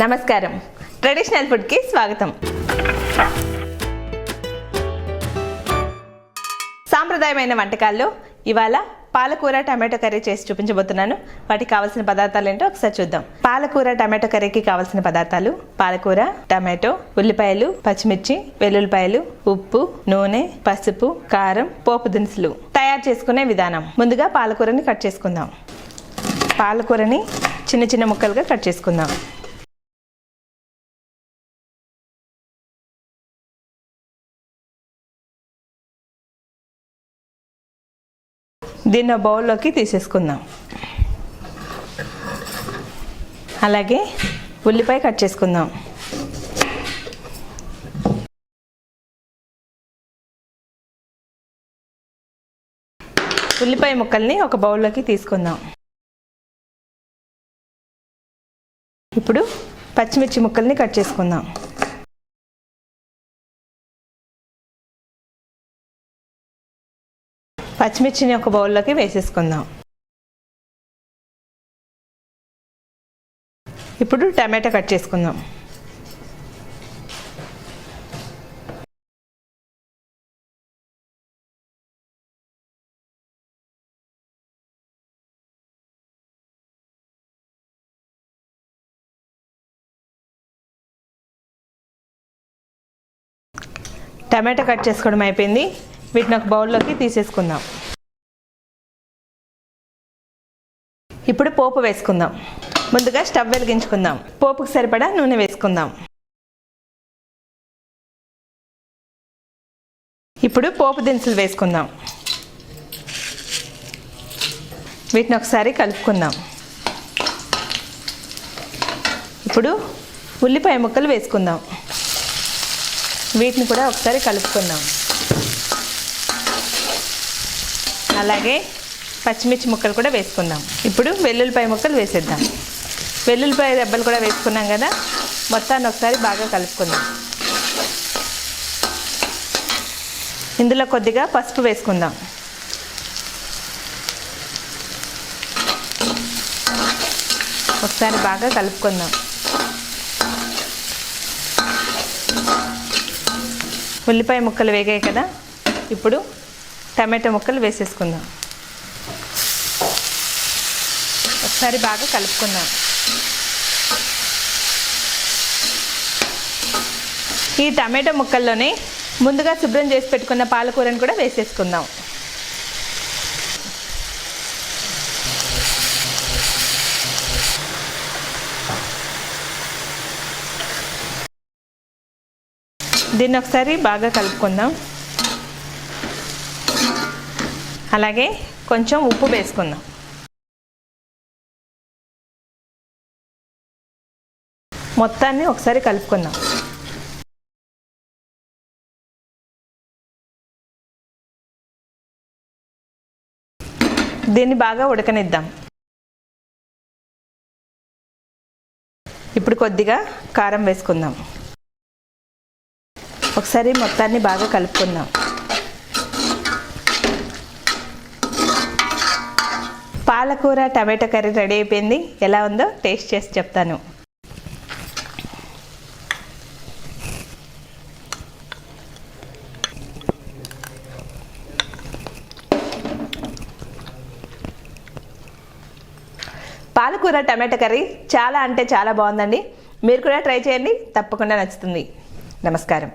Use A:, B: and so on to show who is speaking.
A: నమస్కారం. ట్రెడిషనల్ ఫుడ్కి స్వాగతం. సాంప్రదాయమైన వంటకాల్లో ఇవాళ పాలకూర టమాటో కర్రీ చేసి చూపించబోతున్నాను. వాటికి కావాల్సిన పదార్థాలు ఏంటో ఒకసారి చూద్దాం. పాలకూర టమాటో కర్రీకి కావాల్సిన పదార్థాలు పాలకూర టమాటో ఉల్లిపాయలు పచ్చిమిర్చి వెల్లుల్లిపాయలు ఉప్పు నూనె పసుపు కారం పోపు దినుసులు తయారు చేసుకునే విధానం. ముందుగా పాలకూరని కట్ చేసుకుందాం. పాలకూరని చిన్న చిన్న ముక్కలుగా కట్ చేసుకుందాం. దీన్ని బౌల్లోకి తీసేసుకుందాం. అలాగే ఉల్లిపాయ కట్ చేసుకుందాం. ఉల్లిపాయ ముక్కల్ని ఒక బౌల్లోకి తీసుకుందాం. ఇప్పుడు పచ్చిమిర్చి ముక్కల్ని కట్ చేసుకుందాం. పచ్చిమిర్చిని ఒక బౌల్లోకి వేసేసుకుందాం. ఇప్పుడు టమాటా కట్ చేసుకుందాం. టమాటా కట్ చేసుకోవడం అయిపోయింది. వీటిని ఒక బౌల్లోకి తీసేసుకుందాం. ఇప్పుడు పోపు వేసుకుందాం. ముందుగా స్టవ్ వెలిగించుకుందాం. పోపుకు సరిపడా నూనె వేసుకుందాం. ఇప్పుడు పోపు దినుసులు వేసుకుందాం. వీటిని ఒకసారి కలుపుకుందాం. ఇప్పుడు ఉల్లిపాయ ముక్కలు వేసుకుందాం. వీటిని కూడా ఒకసారి కలుపుకుందాం. అలాగే పచ్చిమిర్చి ముక్కలు కూడా వేసుకుందాం. ఇప్పుడు వెల్లుల్లిపాయ ముక్కలు వేసేద్దాం. వెల్లుల్లిపాయ దెబ్బలు కూడా వేసుకున్నాం కదా మొత్తాన్ని ఒకసారి బాగా కలుపుకుందాం. ఇందులో కొద్దిగా పసుపు వేసుకుందాం. ఒకసారి బాగా కలుపుకుందాం. ఉల్లిపాయ ముక్కలు వేగాయి కదా ఇప్పుడు టమాటో ముక్కలు వేసేసుకుందాం. ఒకసారి బాగా కలుపుకుందాం. ఈ టమాటో ముక్కల్లోనే ముందుగా శుభ్రం చేసి పెట్టుకున్న పాలకూరని కూడా వేసేసుకుందాం. దీన్ని ఒకసారి బాగా కలుపుకుందాం. అలాగే కొంచెం ఉప్పు వేసుకుందాం. మొత్తాన్ని ఒకసారి కలుపుకుందాం. దీన్ని బాగా ఉడకనిద్దాం. ఇప్పుడు కొద్దిగా కారం వేసుకుందాం. ఒకసారి మొత్తాన్ని బాగా కలుపుకుందాం. పాలకూర టమాటో కర్రీ రెడీ అయిపోయింది. ఎలా ఉందో టేస్ట్ చేసి చెప్తాను. పాలకూర టమాటో కర్రీ చాలా అంటే చాలా బాగుందండి. మీరు కూడా ట్రై చేయండి. తప్పకుండా నచ్చుతుంది. నమస్కారం.